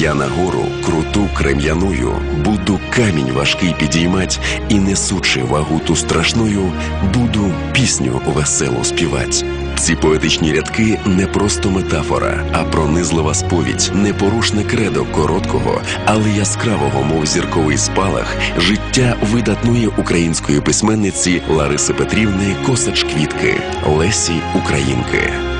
Я на гору круту крем'яною, буду камінь важкий підіймать, і несучи вагу ту страшною, буду пісню веселу співать. Ці поетичні рядки не просто метафора, а пронизлива сповідь, непорушне кредо короткого, але яскравого, мов зірковий спалах, життя видатної української письменниці Лариси Петрівни Косач Квітки Лесі Українки.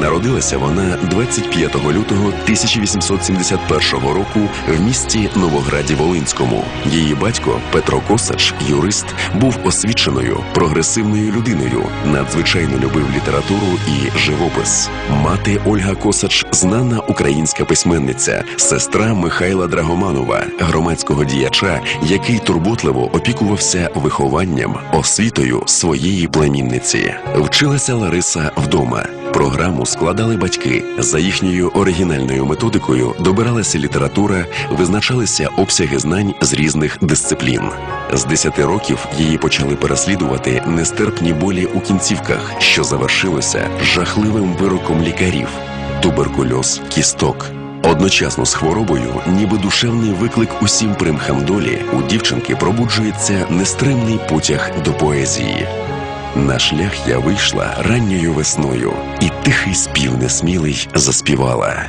Народилася вона 25 лютого 1871 року в місті Новограді Волинському. Її батько Петро Косач, юрист, був освіченою прогресивною людиною, надзвичайно любив літературу і живопис. Мати Ольга Косач знана українська письменниця, сестра Михайла Драгоманова, громадського діяча, який турботливо опікувався вихованням, освітою своєї племінниці. Вчилася Лариса вдома. Програму складали батьки. За їхньою оригінальною методикою добиралася література, визначалися обсяги знань з різних дисциплін. З 10 років її почали переслідувати нестерпні болі у кінцівках, що завершилося жахливим вироком лікарів туберкульоз кісток. Одночасно з хворобою, ніби душевний виклик усім примхам долі, у дівчинки пробуджується нестримний потяг до поезії. На шлях я вийшла ранньою весною, і тихий спів несмілий заспівала.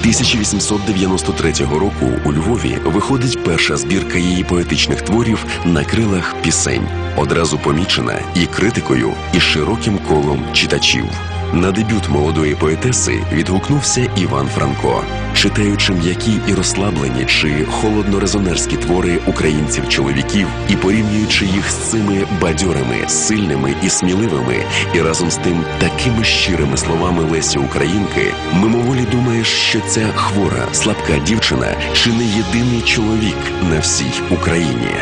1893 року у Львові виходить перша збірка її поетичних творів на крилах пісень, одразу помічена і критикою, і широким колом читачів. На дебют молодої поетеси відгукнувся Іван Франко, читаючи м'які і розслаблені чи холодно-резонерські твори українців-чоловіків і порівнюючи їх з цими бадьорими, сильними і сміливими, і разом з тим такими щирими словами Лесі Українки, мимоволі думаєш, що ця хвора, слабка дівчина чи не єдиний чоловік на всій Україні.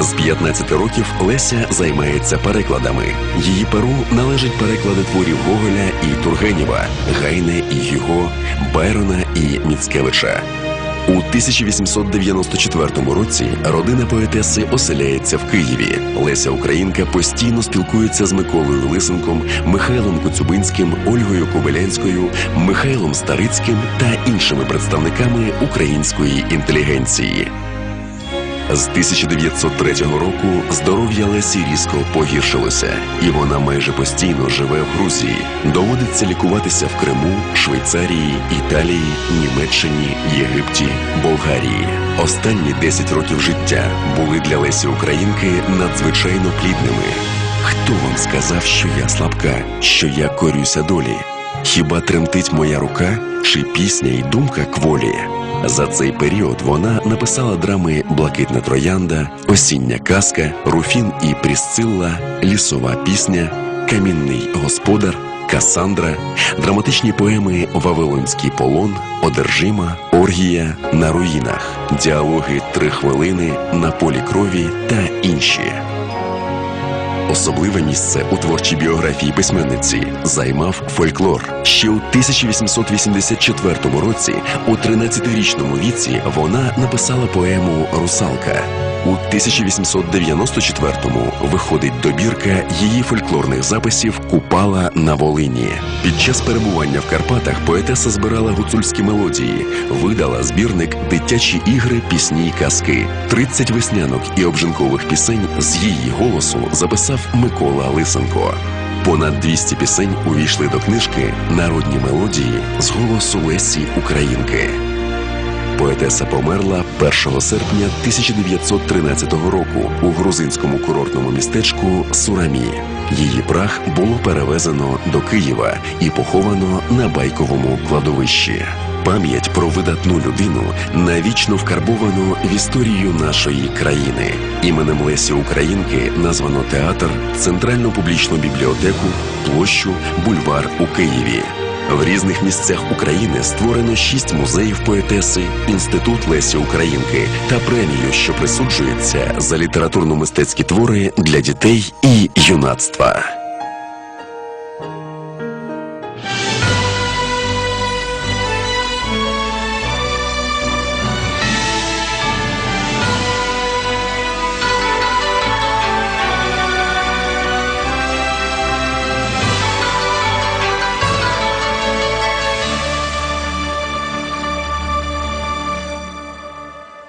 З 15 років Леся займається перекладами. Її перу належать переклади творів Гоголя і Тургенєва, Гайне і Гюго, Байрона і Міцкевича. У 1894 році родина поетеси оселяється в Києві. Леся Українка постійно спілкується з Миколою Лисенком, Михайлом Коцюбинським, Ольгою Кобилянською, Михайлом Старицьким та іншими представниками української інтелігенції. З 1903 року здоров'я Лесі різко погіршилося, і вона майже постійно живе в Грузії. Доводиться лікуватися в Криму, Швейцарії, Італії, Німеччині, Єгипті, Болгарії. Останні 10 років життя були для Лесі Українки надзвичайно плідними. Хто вам сказав, що я слабка, що я корюся долі? Хіба тремтить моя рука, чи пісня й думка кволі? За цей період вона написала драми Блакитна троянда, Осіння казка, Руфін і Прісцилла, Лісова пісня, Камінний господар, Касандра, драматичні поеми Вавилонський полон, Одержима, Оргія на руїнах, діалоги Три хвилини на полі крові та інші. Особливе місце у творчій біографії письменниці займав фольклор. Ще у 1884 році, у 13-річному віці, вона написала поему Русалка. У 1894-му виходить добірка її фольклорних записів Купала на Волині. Під час перебування в Карпатах поетеса збирала гуцульські мелодії, видала збірник Дитячі ігри, пісні й казки. 30 веснянок і обжинкових пісень з її голосу записав Микола Лисенко. Понад 200 пісень увійшли до книжки Народні мелодії з голосу Лесі Українки. Поетеса померла 1 серпня 1913 року у грузинському курортному містечку Сурамі. Її прах було перевезено до Києва і поховано на байковому кладовищі. Пам'ять про видатну людину навічно вкарбовано в історію нашої країни. Іменем Лесі Українки названо театр, центральну публічну бібліотеку, площу, бульвар у Києві. В різних місцях України створено шість музеїв поетеси, інститут Лесі Українки та премію, що присуджується за літературно-мистецькі твори для дітей і юнацтва.